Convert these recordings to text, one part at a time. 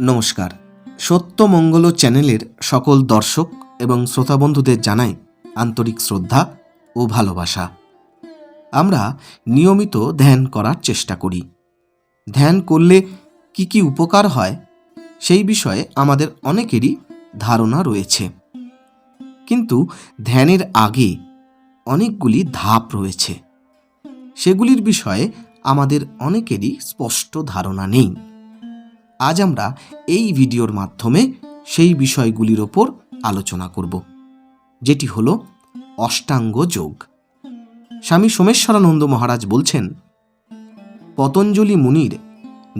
নমস্কার। সত্যমঙ্গল চ্যানেলের সকল দর্শক এবং শ্রোতা বন্ধুদের জানাই আন্তরিক শ্রদ্ধা ও ভালোবাসা। আমরা নিয়মিত ধ্যান করার চেষ্টা করি। ধ্যান করলে কি কি উপকার হয় সেই বিষয়ে আমাদের অনেকেরই ধারণা রয়েছে। কিন্তু ধ্যানের আগে অনেকগুলি ধাপ রয়েছে। সেগুলির বিষয়ে আমাদের অনেকেরই স্পষ্ট ধারণা নেই। আজ আমরা এই ভিডিওর মাধ্যমে সেই বিষয়গুলির ওপর আলোচনা করব, যেটি হল অষ্টাঙ্গ যোগ। স্বামী সোমেশ্বরানন্দ মহারাজ বলছেন, পতঞ্জলি মুনির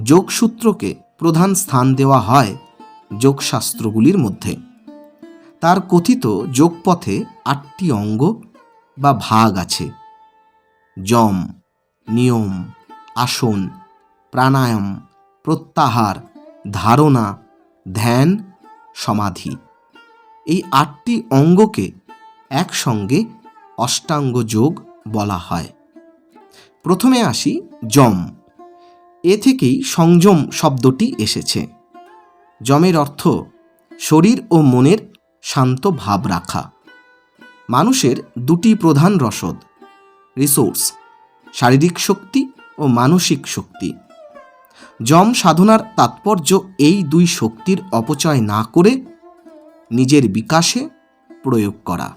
যোগসূত্রকে প্রধান স্থান দেওয়া হয় যোগশাস্ত্রগুলির মধ্যে। তার কথিত যোগপথে আটটি অঙ্গ বা ভাগ আছে, যম, নিয়ম, আসন, প্রাণায়াম প্রত্যাহার, ধারণা, ধ্যান, সমাধি। এই আটটি অঙ্গকে একসঙ্গে অষ্টাঙ্গ যোগ বলা হয়। প্রথমে আসি যম। এ থেকেই সংযম শব্দটি এসেছে। যমের অর্থ শরীর ও মনের শান্ত ভাব রাখা। মানুষের দুটি প্রধান রসদ, রিসোর্স, শারীরিক শক্তি ও মানসিক শক্তি। যম সাধনার তাৎপর্য এই দুই শক্তির অপচয় না করে নিজের বিকাশে প্রয়োগ করা।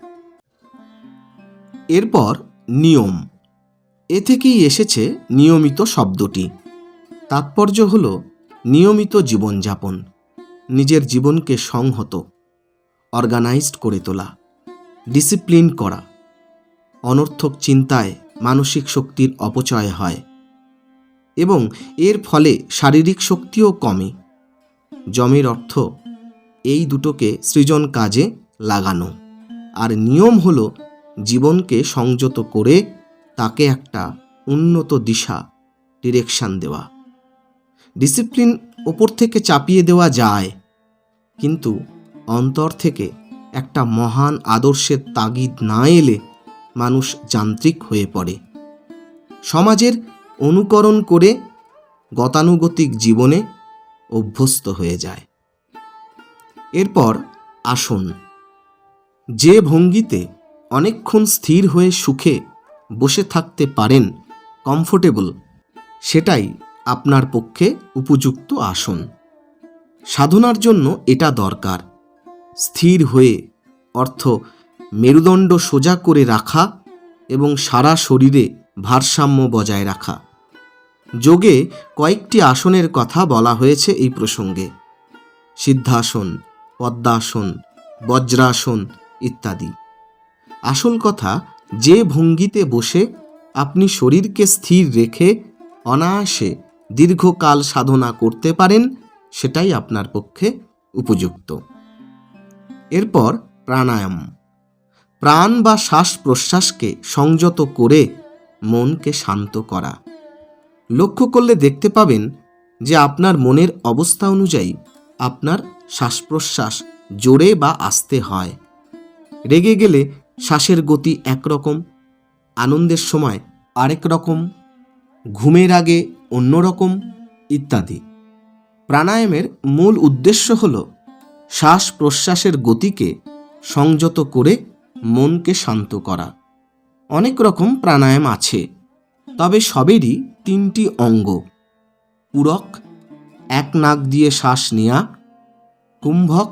এরপর নিয়ম। এ থেকেই এসেছে নিয়মিত শব্দটি। তাৎপর্য হল নিয়মিত জীবনযাপন, নিজের জীবনকে সংহত, অর্গানাইজড করে তোলা, ডিসিপ্লিন করা। অনর্থক চিন্তায় মানসিক শক্তির অপচয় হয়। এবং এর ফলে শারীরিক শক্তিও কমে। জমের অর্থ, এই দুটোকে সৃজন কাজে লাগানো। আর নিয়ম হলো, জীবনকে সংযত করে তাকে একটা উন্নত দিশা ডিরেকশন দেওয়া। ডিসিপ্লিন ওপর থেকে চাপিয়ে দেওয়া যায়, কিন্তু অন্তর থেকে একটা মহান আদর্শের তাগিদ না এলে মানুষ যান্ত্রিক হয়ে পড়ে। সমাজের অনুকরণ করে গতানুগতিক জীবনে অভ্যস্ত হয়ে যায়। এরপর আসন, যে ভঙ্গিতে অনেকক্ষণ স্থির হয়ে সুখে বসে থাকতে পারেন কমফোর্টেবল সেটাই আপনার পক্ষে উপযুক্ত আসন। সাধনার জন্য এটা দরকার। স্থির হয়ে অর্থ মেরুদণ্ড সোজা করে রাখা এবং সারা শরীরে ভারসাম্য বজায় রাখা। যোগে কয়েকটি আসনের কথা বলা হয়েছে এই প্রসঙ্গে। সিদ্ধাসন, পদ্মাসন, বজ্রাসন ইত্যাদি। আসল কথা, যে ভঙ্গিতে বসে আপনি শরীরকে স্থির রেখে অনায়াসে দীর্ঘকাল সাধনা করতে পারেন, সেটাই আপনার পক্ষে উপযুক্ত। এরপর প্রাণায়াম। প্রাণ বা শ্বাস প্রশ্বাসকে সংযত করে মনকে শান্ত করা। লক্ষ্য করলে দেখতে পাবেন যে আপনার মনের অবস্থা অনুযায়ী আপনার শ্বাস প্রশ্বাস জোরে বা আস্তে হয়। রেগে গেলে শ্বাসের গতি একরকম, আনন্দের সময় আরেক রকম, ঘুমের আগে অন্য রকম ইত্যাদি। প্রাণায়ামের মূল উদ্দেশ্য হল শ্বাস প্রশ্বাসের গতিকে সংযত করে মনকে শান্ত করা। অনেক রকম প্রাণায়াম আছে। তবে সবেরই তিনটি অঙ্গ। পূরক এক নাক দিয়ে শ্বাস নেয়া। কুম্ভক,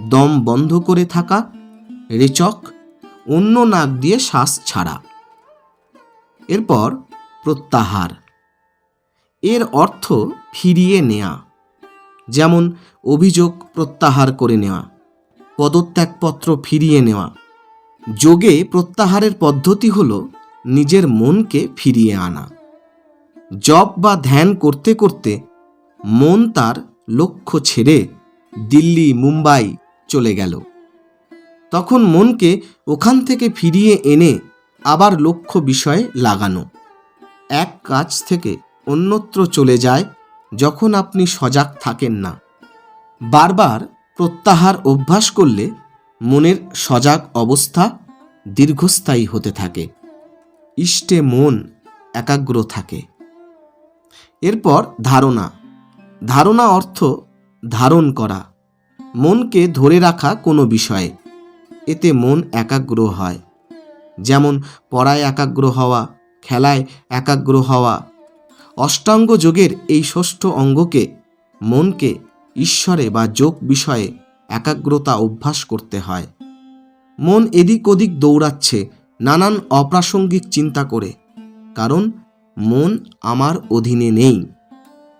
দম বন্ধ করে থাকা। রেচক, অন্য নাক দিয়ে শ্বাস ছাড়া। এরপর প্রত্যাহার। এর অর্থ ফিরিয়ে নেয়া, যেমন অভিযোগ প্রত্যাহার করে নেওয়া পদত্যাগপত্র ফিরিয়ে নেওয়া যোগে প্রত্যাহারের পদ্ধতি হল নিজের মনকে ফিরিয়ে আনা। জপ বা ধ্যান করতে করতে মন তার লক্ষ্য ছেড়ে দিল্লি, মুম্বাই চলে গেল। তখন মনকে ওখান থেকে ফিরিয়ে এনে আবার লক্ষ্য বিষয়ে লাগানো। এক কাজ থেকে অন্যত্র চলে যায় যখন আপনি সজাগ থাকেন না। বারবার প্রত্যাহার অভ্যাস করলে মনের সজাগ অবস্থা দীর্ঘস্থায়ী হতে থাকে। ইষ্টে মন একাগ্র থাকে। এরপর ধারণা। ধারণা অর্থ ধারণ করা। মনকে ধরে রাখা কোনো বিষয়ে। এতে মন একাগ্র হয়। যেমন, পড়ায় একাগ্র হওয়া, খেলায় একাগ্র হওয়া। অষ্টাঙ্গ যোগের এই ষষ্ঠ অঙ্গকে মনকে ঈশ্বরে বা যোগ বিষয়ে একাগ্রতা অভ্যাস করতে হয়। মন এদিক ওদিক দৌড়াচ্ছে নানান অপ্রাসঙ্গিক চিন্তা করে, কারণ মন আমার অধীনে নেই।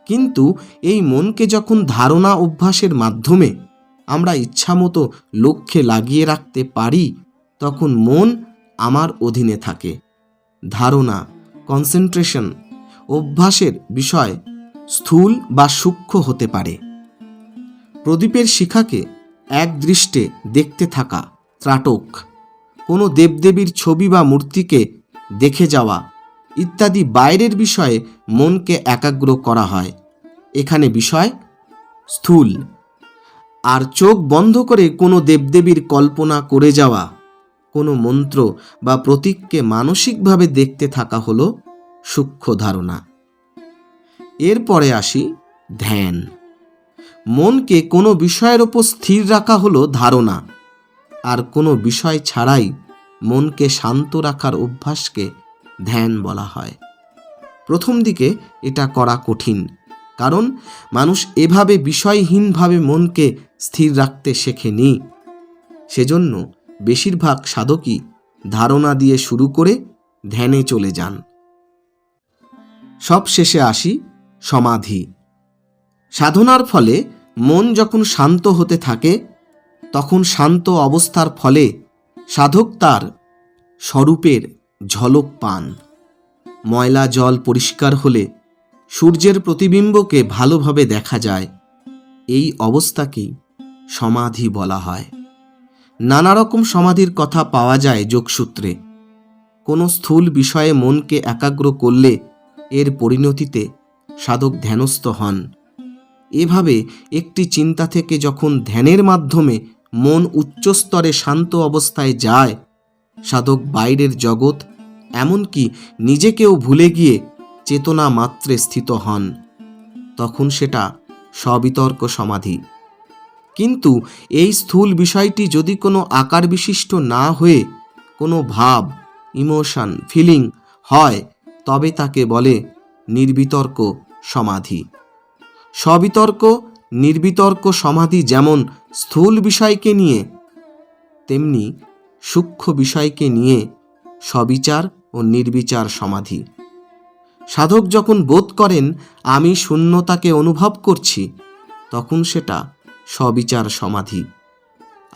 কিন্তু এই মনকে যখন ধারণা অভ্যাসের মাধ্যমে আমরা ইচ্ছামতো লক্ষ্যে লাগিয়ে রাখতে পারি, তখন মন আমার অধীনে থাকে। ধারণা কনসেন্ট্রেশন অভ্যাসের বিষয় স্থূল বা সূক্ষ্ম হতে পারে। প্রদীপের শিখাকে এক দৃষ্টে দেখতে থাকা ত্রাটক। কোনো দেবদেবীর ছবি বা মূর্তিকে দেখে যাওয়া ইত্যাদি বাইরের বিষয়ে মনকে একাগ্র করা হয়। এখানে বিষয় স্থূল। আর চোখ বন্ধ করে কোনো দেবদেবীর কল্পনা করে যাওয়া, কোনো মন্ত্র বা প্রতীককে মানসিকভাবে দেখতে থাকা হলো সূক্ষ্ম ধারণা। এরপরে আসি ধ্যান। মনকে কোনো বিষয়ের ওপর স্থির রাখা হলো ধারণা। আর কোনো বিষয় ছাড়াই মনকে শান্ত রাখার অভ্যাসকে ধ্যান বলা হয়। প্রথম দিকে এটা করা কঠিন, কারণ মানুষ এভাবে বিষয়হীনভাবে মনকে স্থির রাখতে শেখেনি। সেজন্য বেশিরভাগ সাধকই ধারণা দিয়ে শুরু করে ধ্যানে চলে যান। সব শেষে আসি সমাধি। সাধনার ফলে মন যখন শান্ত হতে থাকে তখন শান্ত অবস্থার ফলে সাধক তার স্বরূপের ঝলক পান। ময়লা জল পরিষ্কার হলে সূর্যের প্রতিবিম্বকে ভালোভাবে দেখা যায়। এই অবস্থাকেই সমাধি বলা হয়। নানা রকম সমাধির কথা পাওয়া যায় যোগসূত্রে। কোনো স্থূল বিষয়ে মনকে একাগ্র করলে এর পরিণতিতে সাধক ধ্যানস্থ হন। এভাবে একটি চিন্তা থেকে যখন ধ্যানের মাধ্যমে মন উচ্চস্তরে শান্ত অবস্থায় যায়। সাধক বাইরের জগৎ, এমনকি নিজেকেও ভুলে গিয়ে চেতনা মাত্রে স্থিত হন। তখন সেটা সবিতর্ক সমাধি। কিন্তু এই স্থূল বিষয়টি যদি কোনো আকার বিশিষ্ট না হয়ে কোনো ভাব, ইমোশন, ফিলিং হয়, তবে তাকে বলে নির্বিতর্ক সমাধি। সবিতর্ক, নির্বিতর্ক সমাধি যেমন স্থূল বিষয়কে নিয়ে, তেমনি সূক্ষ্ম বিষয়কে নিয়ে সবিচার ও নির্বিচার সমাধি। সাধক যখন বোধ করেন, আমি শূন্যতাকে অনুভব করছি তখন সেটা সবিচার সমাধি।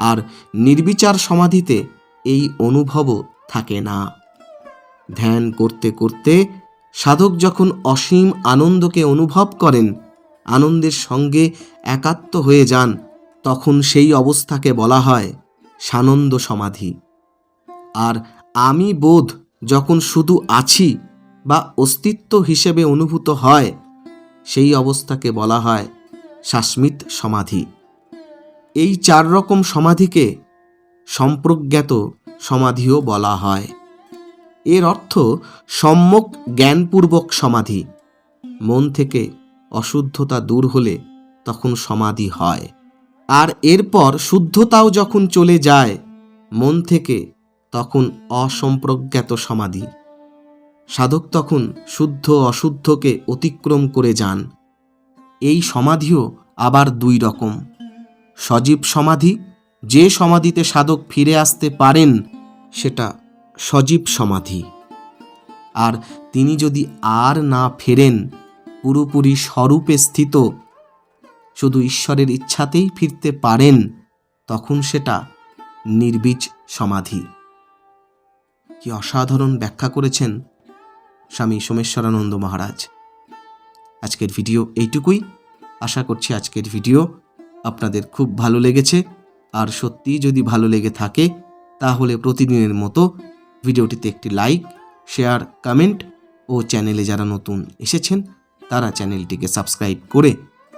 আর নির্বিচার সমাধিতে এই অনুভবও থাকে না। ধ্যান করতে করতে সাধক যখন অসীম আনন্দকে অনুভব করেন, আনন্দের সঙ্গে একাত্ম হয়ে যান তখন সেই অবস্থাকে বলা হয় সানন্দ সমাধি। আর আমি বোধ যখন শুধু আছি বা অস্তিত্ব হিসেবে অনুভূত হয়, সেই অবস্থাকে বলা হয় শাস্মিত সমাধি। এই চার রকম সমাধিকে সম্প্রজ্ঞাত সমাধিও বলা হয়। এর অর্থ সম্যক জ্ঞানপূর্বক সমাধি। মন থেকে অশুদ্ধতা দূর হলে তখন সমাধি হয়। আর এরপর শুদ্ধতাও যখন চলে যায়, মন থেকে তখন অসম্প্রজ্ঞাত সমাধি। সাধক তখন শুদ্ধ অশুদ্ধকে অতিক্রম করে যান। এই সমাধিও আবার দুই রকম। সজীব সমাধি, যে সমাধিতে সাধক ফিরে আসতে পারেন, সেটা সজীব সমাধি। আর তিনি যদি আর না ফেরেন, পুরোপুরি স্বরূপে স্থিত শুধু ঈশ্বরের ইচ্ছাতেই ফিরতে পারেন, তখন সেটা নির্বীজ সমাধি। কি অসাধারণ ব্যাখ্যা করেছেন স্বামী সোমেশ্বরানন্দ মহারাজ। আজকের ভিডিও এইটুকুই। আশা করছি আজকের ভিডিও আপনাদের খুব ভালো লেগেছে। আর সত্যি যদি ভালো লেগে থাকে, তাহলে প্রতিদিনের মতো ভিডিওটিতে একটি লাইক, শেয়ার, কমেন্ট ও চ্যানেলে যারা নতুন এসেছেন, তারা চ্যানেলটিকে সাবস্ক্রাইব করে